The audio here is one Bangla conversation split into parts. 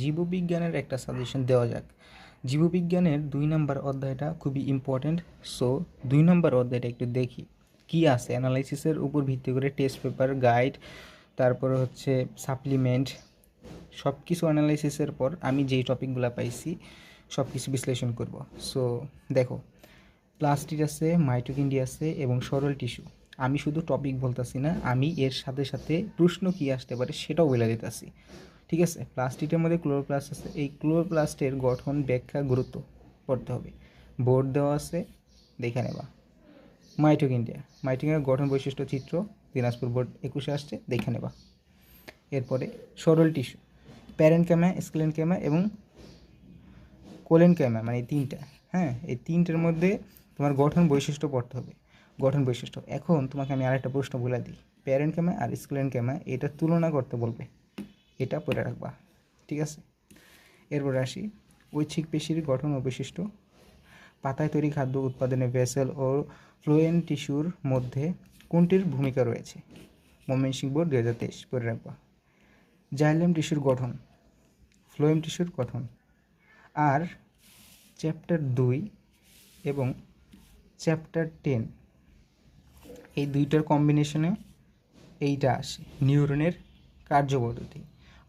জীববিজ্ঞানের একটা সাজেশন দেওয়া যাক। জীববিজ্ঞানের দুই নম্বর অধ্যায়টা খুবই ইম্পর্ট্যান্ট সো দুই নম্বর অধ্যায়টা একটু দেখি। কি আছে? অ্যানালাইসিসের উপর ভিত্তি করে টেস্ট পেপার গাইড তারপরে হচ্ছে সাপ্লিমেন্ট সব কিছু অ্যানালাইসিসের পর আমি যেই টপিকগুলো পাইছি সব কিছু বিশ্লেষণ করব। সো দেখো প্লাস্টিক আছে মাইটোকিন্ডি আছে এবং সরল টিস্যু আমি শুধু টপিক বলতেছি না, আমি এর সাথে সাথে প্রশ্ন কী আসতে পারে সেটাও বলে দিতেছি। ঠিক আছে? প্লাস্টিকের মধ্যে ক্লোরোপ্লাস্ট আছে। এই ক্লোরোপ্লাস্টের গঠন, ব্যাখ্যা গুরুত্ব পড়তে হবে। বোর্ড দেওয়া আছে, দেখে নেবা। মাইটোকিন্ডিয়া মাইটোকিন্ডিয়ার গঠন বৈশিষ্ট্য, চিত্র, দিনাজপুর বোর্ড একুশে আসছে, দেখে নেবা। এরপরে সরল টিস্যু প্যারেন্ট ক্যামা স্কেলেন ক্যামা এবং কোলেন ক্যামা মানে এই তিনটা হ্যাঁ? এই তিনটার মধ্যে তোমার গঠন বৈশিষ্ট্য পড়তে হবে। গঠন বৈশিষ্ট্য। এখন তোমাকে আমি আরেকটা প্রশ্ন বলে দিই। প্যারেন্ট ক্যামা আর স্কেলেন ক্যামা এটা তুলনা করতে বলবে। এটা পরে রাখবা, ঠিক আছে? এরপরে আসি, ঐচ্ছিক পেশির গঠন ও বৈশিষ্ট্য পাতায় তৈরি খাদ্য উৎপাদনে ভেসেল ও ফ্লোয়েন টিস্যুর মধ্যে কোনটির ভূমিকা রয়েছে? ময়মনসিংহ বোর্ড দু হাজার তেইশ, পড়ে রাখবা। জাইলেম টিস্যুর গঠন ফ্লোয়েম টিস্যুর গঠন। আর চ্যাপ্টার দুই এবং চ্যাপ্টার টেন, এই দুইটার কম্বিনেশনে এইটা আসে, নিউরনের কার্যপদ্ধতি।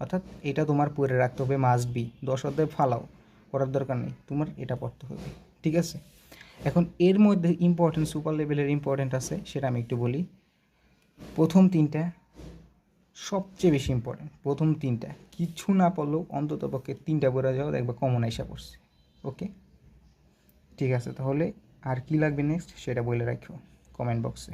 অর্থাৎ এটা তোমার পড়ে রাখতে হবে মাস্ট বি দশ অধ্যায় ফালাও পড়ার দরকার নেই, তোমার এটা পড়তে হবে, ঠিক আছে? এখন এর মধ্যে ইম্পর্টেন্ট সুপার লেভেলের ইম্পর্টেন্ট আছে, সেটা আমি একটু বলি। প্রথম তিনটা সবচেয়ে বেশি ইম্পর্টেন্ট প্রথম তিনটা। কিছু না পড়লেও অন্তত পক্ষে তিনটা পড়ে যাও, দেখবা কমন আইসা পড়ছে, ওকে? ঠিক আছে, তাহলে আর কি লাগবে নেক্সট সেটা বলে রাখো কমেন্ট বক্সে